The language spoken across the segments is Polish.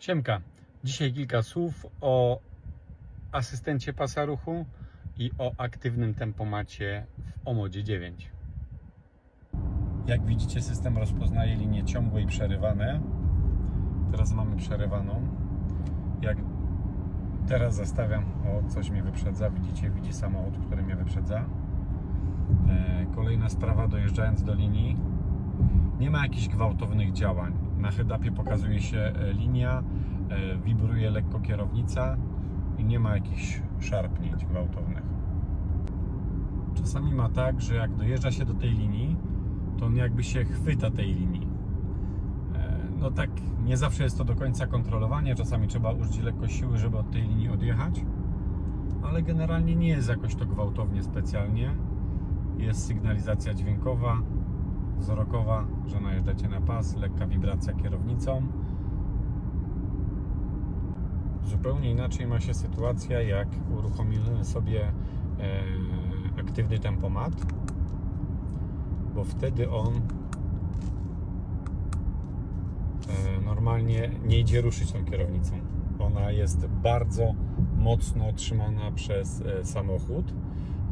Siemka, dzisiaj kilka słów o asystencie pasa ruchu i o aktywnym tempomacie w Omodzie 9. Jak widzicie system rozpoznaje linie ciągłe i przerywane. Teraz mamy przerywaną. Jak teraz zastawiam, o coś mnie wyprzedza, widzicie, widzi samochód, który mnie wyprzedza. E, Kolejna sprawa, dojeżdżając do linii, nie ma jakichś gwałtownych działań. Na head-upie pokazuje się e, linia, e, wibruje lekko kierownica i nie ma jakichś szarpnięć gwałtownych. Czasami ma tak, że jak dojeżdża się do tej linii, to on jakby się chwyta tej linii. E, No tak, nie zawsze jest to do końca kontrolowanie, czasami trzeba użyć lekko siły, żeby od tej linii odjechać, ale generalnie nie jest jakoś to gwałtownie specjalnie. Jest sygnalizacja dźwiękowa, wzrokowa, że najeżdżacie na pas, lekka wibracja kierownicą. Zupełnie inaczej ma się sytuacja, jak uruchomimy sobie e, aktywny tempomat, bo wtedy on e, normalnie nie idzie ruszyć tą kierownicą. Ona jest bardzo mocno trzymana przez e, samochód.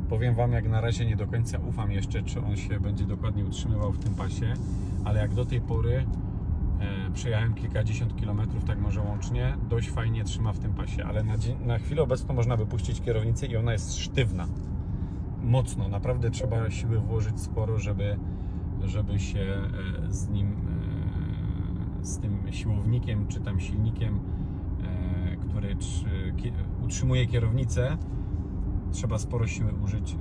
Powiem Wam, jak na razie nie do końca ufam jeszcze, czy on się będzie dokładnie utrzymywał w tym pasie, ale jak do tej pory e, przejechałem kilkadziesiąt kilometrów, tak może łącznie, dość fajnie trzyma w tym pasie, ale na, na chwilę obecną można wypuścić kierownicę i ona jest sztywna. Mocno, naprawdę trzeba siły włożyć sporo, żeby, żeby się e, z nim, e, z tym siłownikiem, czy tam silnikiem, e, który utrzymuje kierownicę, trzeba sporo siły użyć,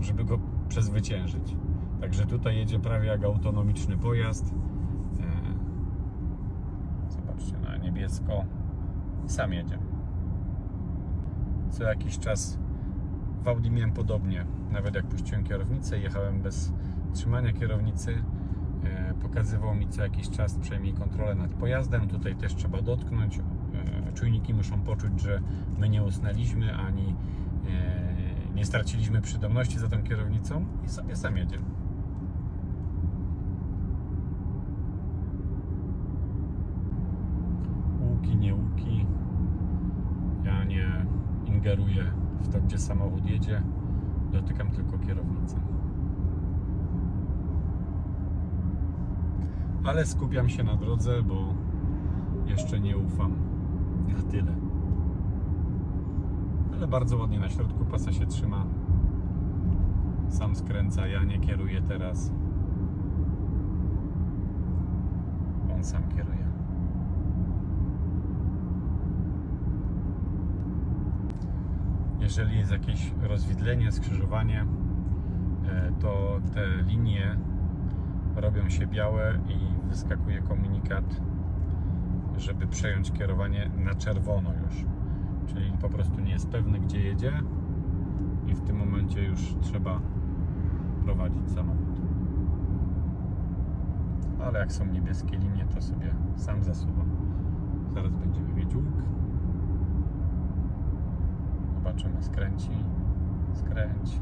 żeby go przezwyciężyć. Także tutaj jedzie prawie jak autonomiczny pojazd. E, Zobaczcie na niebiesko. Sam jedzie. Co jakiś czas w Audi miałem podobnie. Nawet jak puściłem kierownicę, jechałem bez trzymania kierownicy. e, Pokazywał mi co jakiś czas przejmij kontrolę nad pojazdem. Tutaj też trzeba dotknąć. E, Czujniki muszą poczuć, że my nie usnęliśmy ani nie straciliśmy przytomności za tą kierownicą i sobie sam jedzie. Łuki, nie łuki. Ja nie ingeruję w to, gdzie samochód jedzie. Dotykam tylko kierownicy. Ale skupiam się na drodze, bo jeszcze nie ufam na tyle. Ale bardzo ładnie na środku pasa się trzyma. Sam skręca, ja nie kieruję teraz. On sam kieruje. Jeżeli jest jakieś rozwidlenie, skrzyżowanie, e, to te linie robią się białe i wyskakuje komunikat, żeby przejąć kierowanie na czerwono już. Czyli po prostu nie jest pewny, gdzie jedzie i w tym momencie już trzeba prowadzić samochód. Ale jak są niebieskie linie, to sobie sam zasuwa. Zaraz będziemy mieć łuk. Zobaczymy, skręci, skręci.